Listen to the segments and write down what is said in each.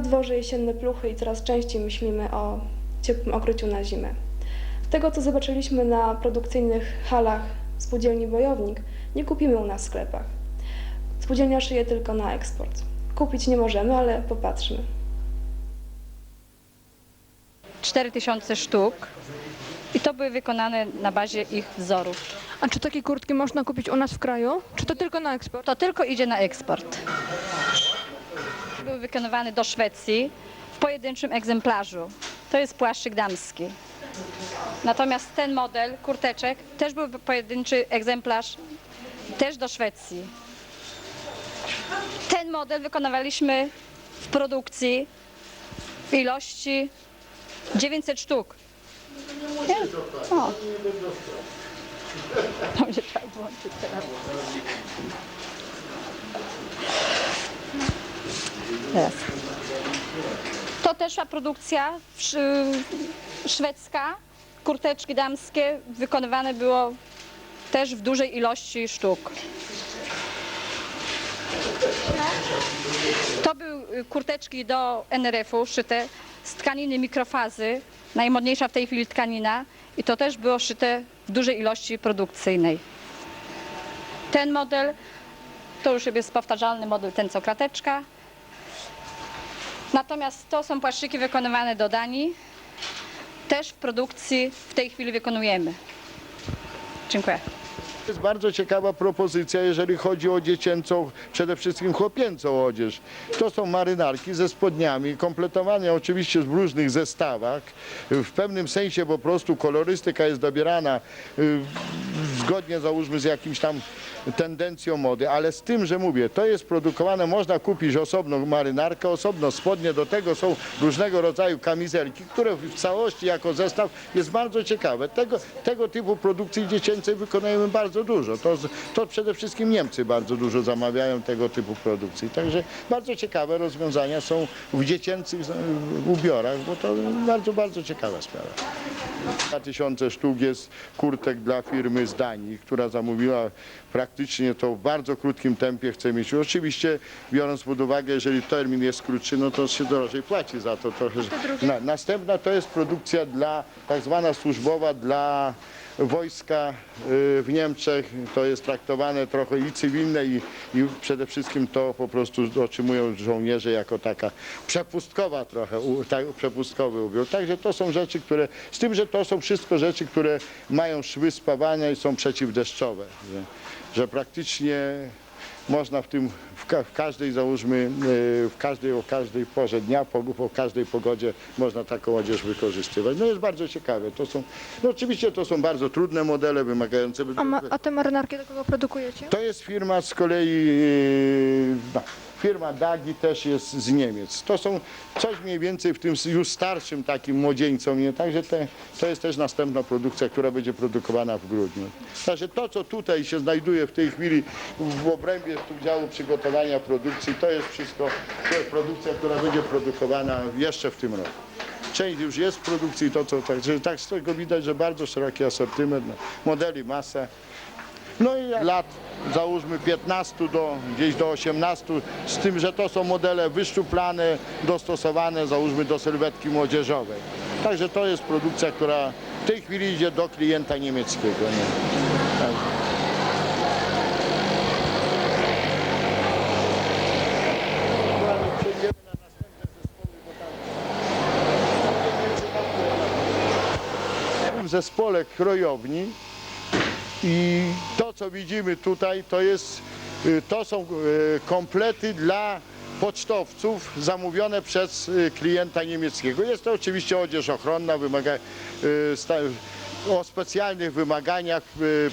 na dworze jesienne pluchy i coraz częściej myślimy o ciepłym okryciu na zimę. Z tego, co zobaczyliśmy na produkcyjnych halach spółdzielni Wojownik, nie kupimy u nas w sklepach. Spółdzielnia szyje tylko na eksport. Kupić nie możemy, ale popatrzmy. 4000 sztuk i to były wykonane na bazie ich wzorów. A czy takie kurtki można kupić u nas w kraju? Czy to tylko na eksport? To tylko idzie na eksport. Były wykonywane do Szwecji w pojedynczym egzemplarzu. To jest płaszczyk damski. Natomiast ten model kurteczek też był pojedynczy egzemplarz też do Szwecji. Ten model wykonywaliśmy w produkcji w ilości 900 sztuk. Nie? O. To mnie trzeba włączyć teraz. Teraz. To też była produkcja sz- szwedzka. Kurteczki damskie wykonywane było też w dużej ilości sztuk. To były kurteczki do NRF-u szyte z tkaniny mikrofazy, najmodniejsza w tej chwili tkanina i to też było szyte w dużej ilości produkcyjnej. Ten model to już jest powtarzalny model, ten co krateczka. Natomiast to są płaszczyki wykonywane do Danii. Też w produkcji w tej chwili wykonujemy. Dziękuję. To jest bardzo ciekawa propozycja, jeżeli chodzi o dziecięcą, przede wszystkim chłopięcą odzież. To są marynarki ze spodniami, kompletowane oczywiście w różnych zestawach. W pewnym sensie po prostu kolorystyka jest dobierana y, zgodnie załóżmy z jakimś tam tendencją mody, ale z tym, że mówię, to jest produkowane, można kupić osobno marynarkę, osobno spodnie, do tego są różnego rodzaju kamizelki, które w całości jako zestaw jest bardzo ciekawe. Tego, tego typu produkcji dziecięcej wykonujemy bardzo dużo. To, to przede wszystkim Niemcy bardzo dużo zamawiają tego typu produkcji. Także bardzo ciekawe rozwiązania są w dziecięcych ubiorach, bo to bardzo, bardzo ciekawa sprawa. 2000 sztuk jest kurtek dla firmy z Danii, która zamówiła praktycznie to w bardzo krótkim tempie chce mieć. Oczywiście biorąc pod uwagę, jeżeli termin jest krótszy, no to się drożej płaci za to trochę. Na, następna to jest produkcja dla tak zwana służbowa dla wojska y, w Niemczech. To jest traktowane trochę i cywilne i, i przede wszystkim to po prostu otrzymują żołnierze jako taka przepustkowa trochę, u- tak, przepustkowy ubiór. Także to są rzeczy, które, z tym, że to są wszystko rzeczy, które mają szwy spawania i są przeciwdeszczowe. Że, że praktycznie można w tym, w, ka- w każdej załóżmy, y, w każdej, o każdej porze dnia, po, po każdej pogodzie można taką odzież wykorzystywać. No jest bardzo ciekawe. To są, no oczywiście to są bardzo trudne modele, wymagające... A, ma, a te marynarki do kogo produkujecie? To jest firma z kolei, yy, no, firma Dagi też jest z Niemiec. To są coś mniej więcej w tym już starszym takim młodzieńcom, nie? Także te, to jest też następna produkcja, która będzie produkowana w grudniu. Także to, co tutaj się znajduje w tej chwili w obrębie działu przygotowania produkcji, to jest wszystko to jest produkcja, która będzie produkowana jeszcze w tym roku. Część już jest w produkcji, to co, tak z tego widać, że bardzo szeroki asortyment, modeli masę. No i lat załóżmy 15 do gdzieś do 18, z tym, że to są modele wyszczuplane, dostosowane załóżmy do sylwetki młodzieżowej. Także to jest produkcja, która w tej chwili idzie do klienta niemieckiego. Nie? Tak. Zespole krojowni i to, co widzimy tutaj, to, jest, y, to są y, komplety dla pocztowców zamówione przez y, klienta niemieckiego. Jest to oczywiście odzież ochronna, wymaga, o specjalnych wymaganiach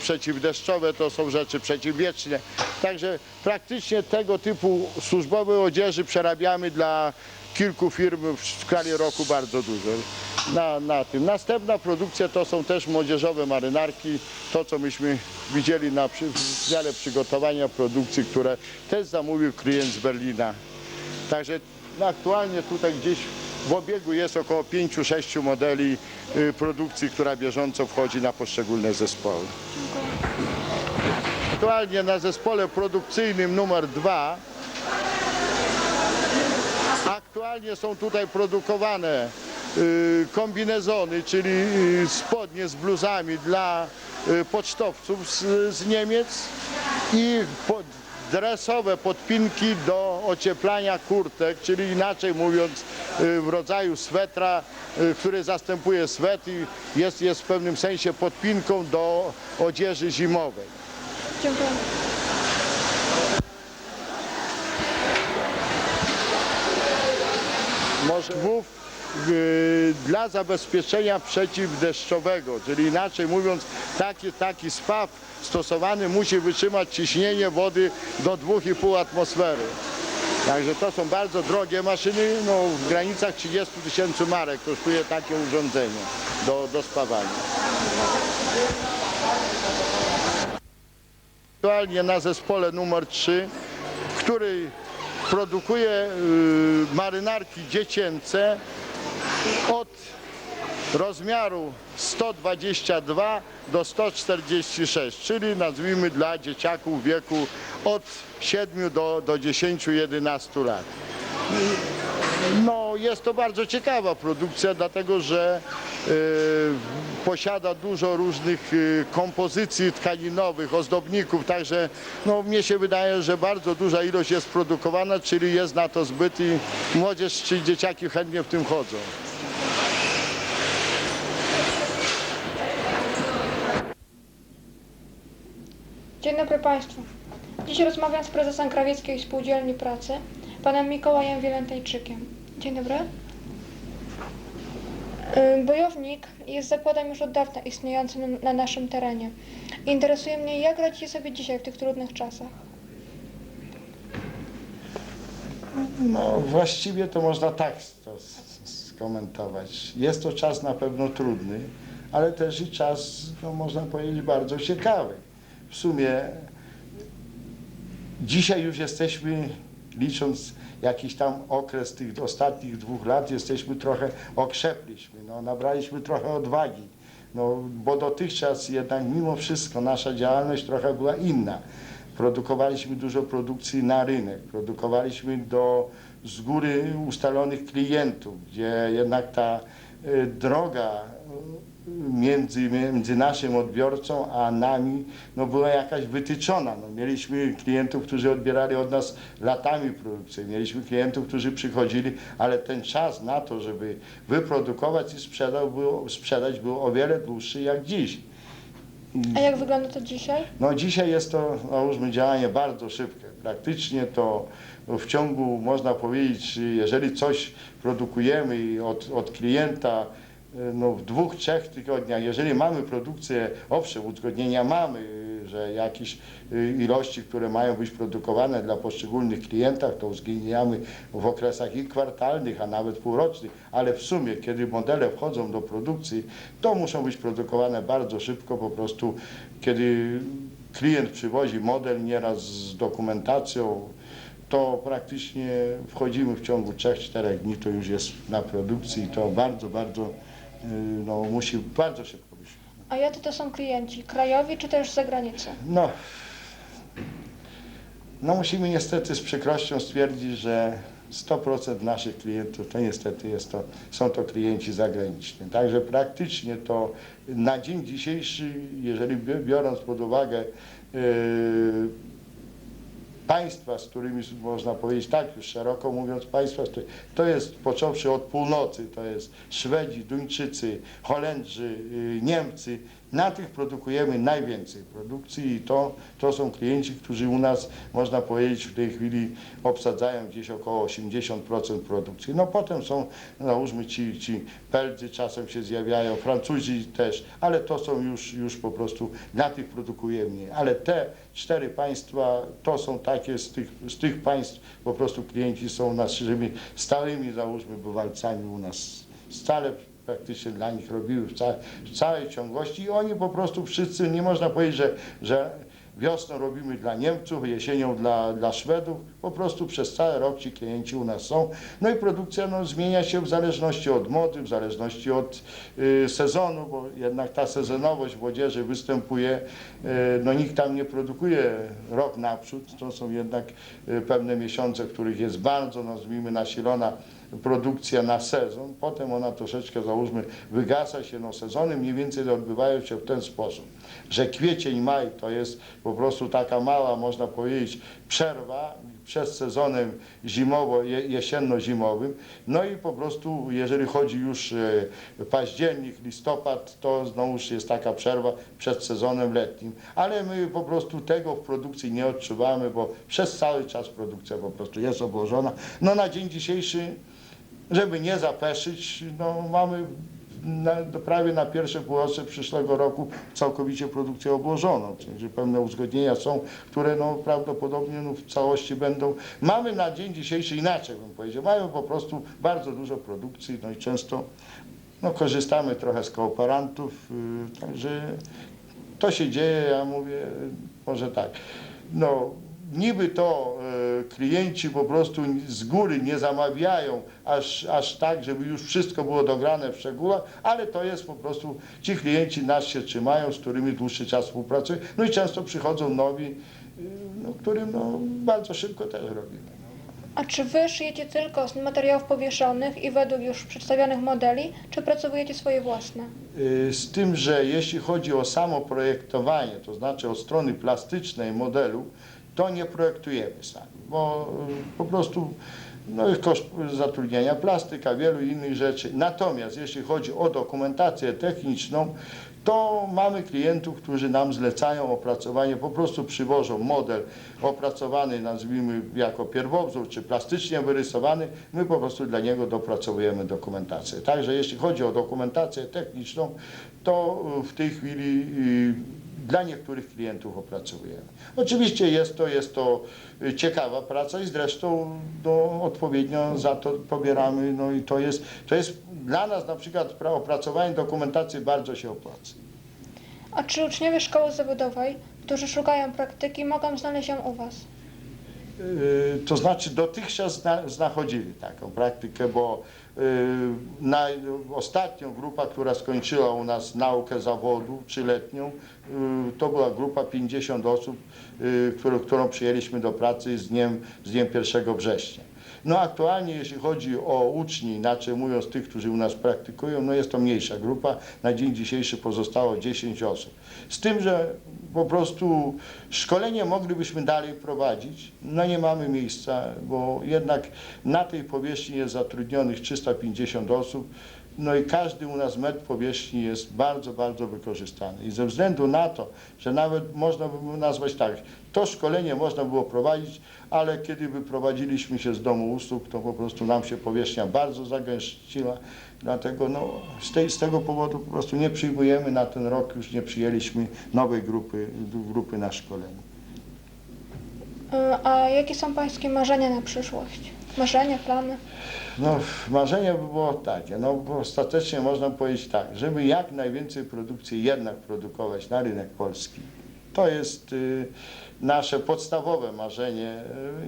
przeciwdeszczowe, to są rzeczy przeciwwieczne. Także praktycznie tego typu służbowe odzieży przerabiamy dla kilku firm w skali roku bardzo dużo. Na, na tym. Następna produkcja to są też młodzieżowe marynarki, to co myśmy widzieli na przy, w dziale przygotowania produkcji, które też zamówił klient z Berlina. Także no, aktualnie tutaj gdzieś w obiegu jest około 5-6 modeli y, produkcji, która bieżąco wchodzi na poszczególne zespoły. Aktualnie na zespole produkcyjnym numer 2 są tutaj produkowane y, kombinezony, czyli y, spodnie z bluzami dla y, pocztowców z, z Niemiec i pod, dresowe podpinki do ocieplania kurtek, czyli inaczej mówiąc w rodzaju swetra, który zastępuje swet i jest, jest w pewnym sensie podpinką do odzieży zimowej. Dziękuję. Może wów y, dla zabezpieczenia przeciwdeszczowego, czyli inaczej mówiąc taki, taki spaw stosowany musi wytrzymać ciśnienie wody do 2,5 atmosfery. Także to są bardzo drogie maszyny, no w granicach 30 tysięcy marek kosztuje takie urządzenie do, do spawania. Aktualnie na zespole numer 3, który produkuje y, marynarki dziecięce od rozmiaru 122 do 146, czyli nazwijmy dla dzieciaków wieku od 7 do, do 10-11 lat. No, jest to bardzo ciekawa produkcja, dlatego że posiada dużo różnych e, kompozycji tkaninowych, ozdobników, także no, mnie się wydaje, że bardzo duża ilość jest produkowana, czyli jest na to zbyt i młodzież czy dzieciaki chętnie w tym chodzą. Dzień dobry Państwu. Dziś rozmawiam z prezesem Krawieckiej Spółdzielni Pracy, panem Mikołajem Wielętejczykiem. Dzień dobry. Bojownik jest zakładem już od dawna istniejącym na- na naszym terenie. Interesuje mnie, jak radzicie sobie dzisiaj w tych trudnych czasach? No właściwie to można tak to skomentować. Jest to czas na pewno trudny, ale też i czas, no, można powiedzieć, bardzo ciekawy. W sumie dzisiaj już jesteśmy, licząc jakiś tam okres tych ostatnich dwóch lat, jesteśmy trochę okrzepliśmy, no, nabraliśmy trochę odwagi. No, bo dotychczas jednak mimo wszystko nasza działalność trochę była inna. Produkowaliśmy dużo produkcji na rynek, produkowaliśmy do z góry ustalonych klientów, gdzie jednak ta droga y, między, między naszym odbiorcą a nami no, była jakaś wytyczona. No, mieliśmy klientów, którzy odbierali od nas latami produkcję, mieliśmy klientów, którzy przychodzili, ale ten czas na to, żeby wyprodukować i sprzedał, było, sprzedać był o wiele dłuższy jak dziś. A jak wygląda to dzisiaj? No dzisiaj jest to, nałóżmy, działanie bardzo szybkie. Praktycznie to w ciągu, można powiedzieć, jeżeli coś produkujemy od, od klienta y, no, w dwóch, trzech tygodniach, jeżeli mamy produkcję, owszem, uzgodnienia mamy, że jakieś y, ilości, które mają być produkowane dla poszczególnych klientach, to uwzględniamy w okresach i kwartalnych, a nawet półrocznych, ale w sumie, kiedy modele wchodzą do produkcji, to muszą być produkowane bardzo szybko, po prostu kiedy klient przywozi model nieraz z dokumentacją, to praktycznie wchodzimy w ciągu 3-4 dni, to już jest na produkcji i to bardzo, bardzo, y, no musi bardzo szybko być. A jacy to są klienci? Krajowi czy też z zagranicy? No, no musimy niestety z przykrością stwierdzić, że 100% naszych klientów to niestety jest to, są to klienci zagraniczni. Także praktycznie to na dzień dzisiejszy, jeżeli bi- biorąc pod uwagę yy, państwa, z którymi można powiedzieć tak, już szeroko mówiąc państwa, to, jest począwszy od północy, to jest Szwedzi, Duńczycy, Holendrzy, yy, Niemcy. Na tych produkujemy najwięcej produkcji i to, to są klienci, którzy u nas, można powiedzieć, w tej chwili obsadzają gdzieś około 80% produkcji. No potem są, załóżmy, ci, ci Belgy czasem się zjawiają, Francuzi też, ale to są już, już po prostu, na tych produkujemy. Ale te cztery państwa, to są takie, z tych, z tych państw po prostu klienci są naszymi stałymi, załóżmy, bywalcami u nas. Stale praktycznie dla nich robiły w, ca w całej ciągłości i oni po prostu wszyscy, nie można powiedzieć, że, że wiosną robimy dla Niemców, jesienią dla, dla Szwedów, po prostu przez cały rok ci klienci u nas są. No i produkcja no, zmienia się w zależności od mody, w zależności od y, sezonu, bo jednak ta sezonowość w odzieży występuje, y, no nikt tam nie produkuje rok naprzód, to są jednak y, pewne miesiące, w których jest bardzo, nazwijmy, nasilona produkcja na sezon, potem ona troszeczkę załóżmy wygasa się, no sezony mniej więcej odbywają się w ten sposób, że kwiecień, maj to jest po prostu taka mała, można powiedzieć, przerwa przed sezonem zimowo, je- jesienno-zimowym, no i po prostu jeżeli chodzi już e, październik, listopad, to znowuż jest taka przerwa przed sezonem letnim, ale my po prostu tego w produkcji nie odczuwamy, bo przez cały czas produkcja po prostu jest obłożona. No na dzień dzisiejszy żeby nie zapeszyć, no mamy na, prawie na pierwsze półrocze przyszłego roku całkowicie produkcję obłożoną, czyli pewne uzgodnienia są, które no, prawdopodobnie no, w całości będą. Mamy na dzień dzisiejszy inaczej bym powiedział, mamy po prostu bardzo dużo produkcji, no i często no, korzystamy trochę z kooperantów, yy, także to się dzieje, ja mówię, może tak, no niby to e, klienci po prostu z góry nie zamawiają aż, aż tak, żeby już wszystko było dograne w szczegółach, ale to jest po prostu, ci klienci nas się trzymają, z którymi dłuższy czas współpracują, no i często przychodzą nowi, y, no, którym no, bardzo szybko też robimy. A czy wy szyjecie tylko z materiałów powieszonych i według już przedstawionych modeli, czy pracowujecie swoje własne? Y, Z tym, że jeśli chodzi o samo projektowanie, to znaczy od strony plastycznej modelu, to nie projektujemy sami, bo y, po prostu no, koszt zatrudnienia plastyka, wielu innych rzeczy. Natomiast jeśli chodzi o dokumentację techniczną, to mamy klientów, którzy nam zlecają opracowanie, po prostu przywożą model opracowany, nazwijmy jako pierwowzór, czy plastycznie wyrysowany, my po prostu dla niego dopracowujemy dokumentację. Także jeśli chodzi o dokumentację techniczną, to y, w tej chwili y, dla niektórych klientów opracowujemy. Oczywiście jest to, jest to y, ciekawa praca i zresztą no, odpowiednio za to pobieramy, no i to jest, to jest dla nas na przykład pra- opracowanie dokumentacji bardzo się opłaca. A czy uczniowie szkoły zawodowej, którzy szukają praktyki, mogą znaleźć ją u was? Yy, To znaczy dotychczas zna, znachodzili taką praktykę, bo yy, na, ostatnią grupa, która skończyła u nas naukę zawodu trzyletnią, yy, to była grupa 50 osób, którą, którą przyjęliśmy do pracy z dniem, z dniem 1 września. No aktualnie jeśli chodzi o uczni, inaczej mówiąc tych, którzy u nas praktykują, no jest to mniejsza grupa. Na dzień dzisiejszy pozostało 10 osób. Z tym, że po prostu szkolenie moglibyśmy dalej prowadzić, no nie mamy miejsca, bo jednak na tej powierzchni jest zatrudnionych 350 osób, no i każdy u nas metr powierzchni jest bardzo, bardzo wykorzystany. I ze względu na to, że nawet można by nazwać tak, to szkolenie można było prowadzić, ale kiedy wyprowadziliśmy się z domu usług, to po prostu nam się powierzchnia bardzo zagęściła. Dlatego no, z, tej, z tego powodu po prostu nie przyjmujemy na ten rok, już nie przyjęliśmy nowej grupy, grupy na szkolenie. A jakie są pańskie marzenia na przyszłość? Marzenia, plany? No, marzenie by było takie, no ostatecznie można powiedzieć tak, żeby jak najwięcej produkcji jednak produkować na rynek polski. To jest y, nasze podstawowe marzenie.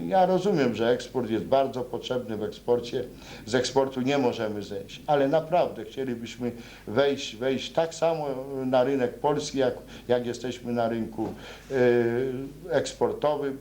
Y, Ja rozumiem, że eksport jest bardzo potrzebny w eksporcie, z eksportu nie możemy zejść, ale naprawdę chcielibyśmy wejść, wejść tak samo na rynek polski, jak, jak jesteśmy na rynku y, eksportowym.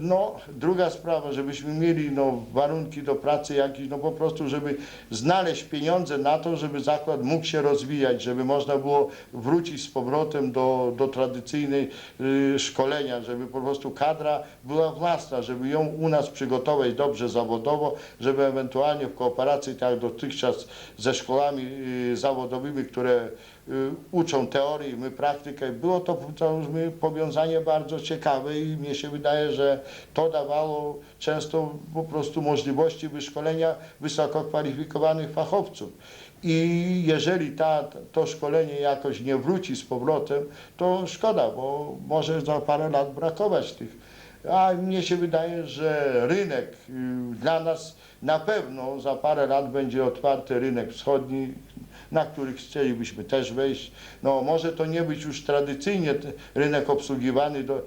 No, druga sprawa, żebyśmy mieli no, warunki do pracy jakieś, no po prostu, żeby znaleźć pieniądze na to, żeby zakład mógł się rozwijać, żeby można było wrócić z powrotem do, do tradycyjnej y, szkolenia, żeby po prostu kadra była własna, żeby ją u nas przygotować dobrze zawodowo, żeby ewentualnie w kooperacji, tak jak dotychczas ze szkołami y, zawodowymi, które uczą teorii, my praktykę. Było to, powiązanie bardzo ciekawe i mnie się wydaje, że to dawało często po prostu możliwości wyszkolenia wysoko kwalifikowanych fachowców. I jeżeli ta, to szkolenie jakoś nie wróci z powrotem, to szkoda, bo może za parę lat brakować tych. A mnie się wydaje, że rynek y, dla nas na pewno za parę lat będzie otwarty rynek wschodni, na których chcielibyśmy też wejść. No może to nie być już tradycyjnie rynek obsługiwany do,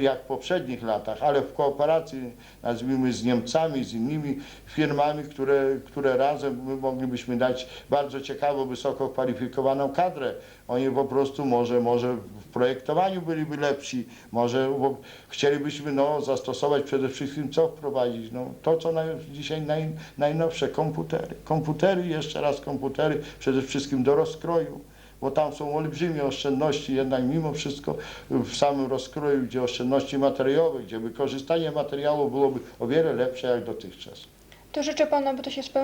jak w poprzednich latach, ale w kooperacji nazwijmy z Niemcami, z innymi firmami, które, które razem my moglibyśmy dać bardzo ciekawą, wysoko kwalifikowaną kadrę. Oni po prostu może, może w projektowaniu byliby lepsi, może bo chcielibyśmy no, zastosować przede wszystkim co wprowadzić. No, to, co naj, dzisiaj naj, najnowsze, komputery. Komputery, jeszcze raz komputery, wszystkim do rozkroju bo tam są olbrzymie oszczędności jednak mimo wszystko w samym rozkroju, gdzie oszczędności materiałowe, gdzie wykorzystanie materiału byłoby o wiele lepsze jak dotychczas. To życzę panu, aby to się spełniło.